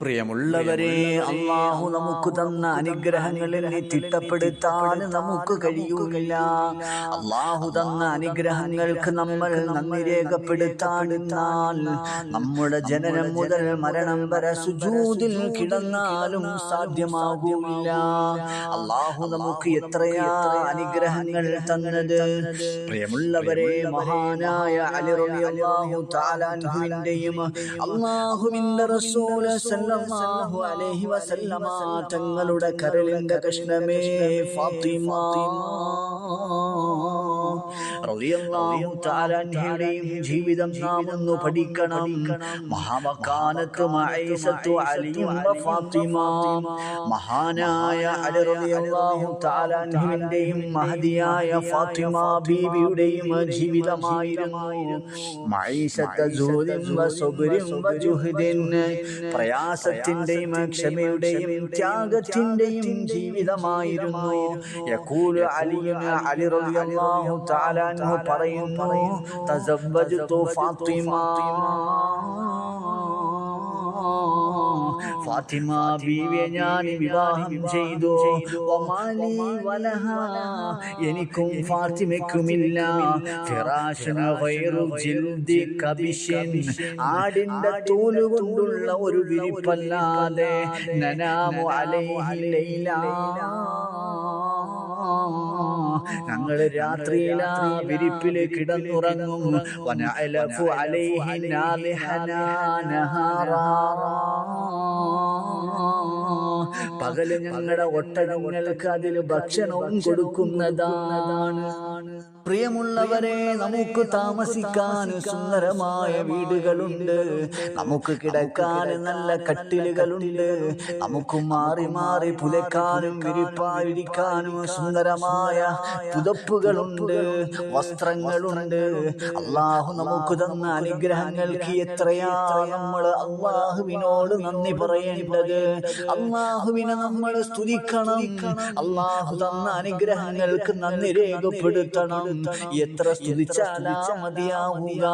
പ്രിയമുള്ളവരെ അള്ളാഹു നമുക്ക് തന്ന അനുഗ്രഹങ്ങളിൽ തിട്ടപ്പെടുത്താൻ നമുക്ക് കഴിയുകയില്ല അള്ളാഹു തന്ന അനുഗ്രഹങ്ങൾക്ക് നമ്മൾ നന്ദി രേഖപ്പെടുത്താൻ നമ്മുടെ ജനനം മുതൽ മരണം വരെ സുജൂതിൽ കിടന്നാലും സാധ്യമാകില്ല അള്ളാഹു നമുക്ക് എത്രയാ അനുഗ്രഹങ്ങൾ തന്നത്? പ്രിയമുള്ളവരെ മഹാനായ അലി റളിയല്ലാഹു തആല അൻഹുവിന്റെയും അള്ളാഹുവിന്റെ റസൂൽ സല്ലല്ലാഹു അലൈഹി വസല്ലമ. തങ്ങളുടെ കരളിന്റെ കഷ്ണമേ ഫാത്തിമ. ജീവിതം നാം ഒന്ന് പഠിക്കണം. മഹാമക്കാനത്ത് മഈസത്തു അലിയും ഫാത്തിമ മഹാനായ അലി റളിയല്ലാഹു ഫാത്തിമ ബീവിയുടെയും ജീവിതമായിരുന്നു. വജുഹദിൻ പ്രയാസത്തിന്റെയും ക്ഷമയുടെയും ത്യാഗത്തിന്റെയും ജീവിതമായിരുന്നു. യഖൂലു അലിയും അലി റളിയല്ലാഹു തആല അൻഹു പറയുന്നു തസവ്വജ്തു ഫാത്തിമ ഫാത്തിമ ബീവിയെ ഞാൻ വിവാഹം ചെയ്തു. എനിക്കും ഫാത്തിമയ്ക്കുമില്ല. ആടിന്റെ തോൽ കൊണ്ടുള്ള ഒരു വിരിപ്പല്ലാതെ നനാമു അലൈഹി ലൈല. ഞങ്ങൾ രാത്രിയിലാ വിരിപ്പിൽ കിടന്നുറങ്ങും. വനഅലഫു നഹാറാ പകൽ ഞങ്ങളുടെ ഒട്ടകങ്ങൾക്ക് അതിൽ ഭക്ഷണവും കൊടുക്കുന്നതാണ്. പ്രിയമുള്ളവരെ നമുക്ക് താമസിക്കാൻ സുന്ദരമായ വീടുകളുണ്ട്. നമുക്ക് കിടക്കാൻ നല്ല കട്ടിലുകളുണ്ട്. നമുക്ക് മാറി മാറി പുലക്കാനും വിരിപ്പായിരിക്കാനും സുന്ദരമായ പുതപ്പുകളുണ്ട് വസ്ത്രങ്ങളുണ്ട്. അള്ളാഹു നമുക്ക് തന്ന അനുഗ്രഹങ്ങൾക്ക് എത്രയാ നമ്മൾ അള്ളാഹുവിനോട് നന്ദി പറയേണ്ടത്. അള്ളാഹുവിനെ നമ്മൾ സ്തുതിക്കണം. അള്ളാഹു തന്ന അനുഗ്രഹങ്ങൾക്ക് നന്ദി രേഖപ്പെടുത്തണം. എത്ര സ്തുതിച്ചാലാ മതിയാവുക.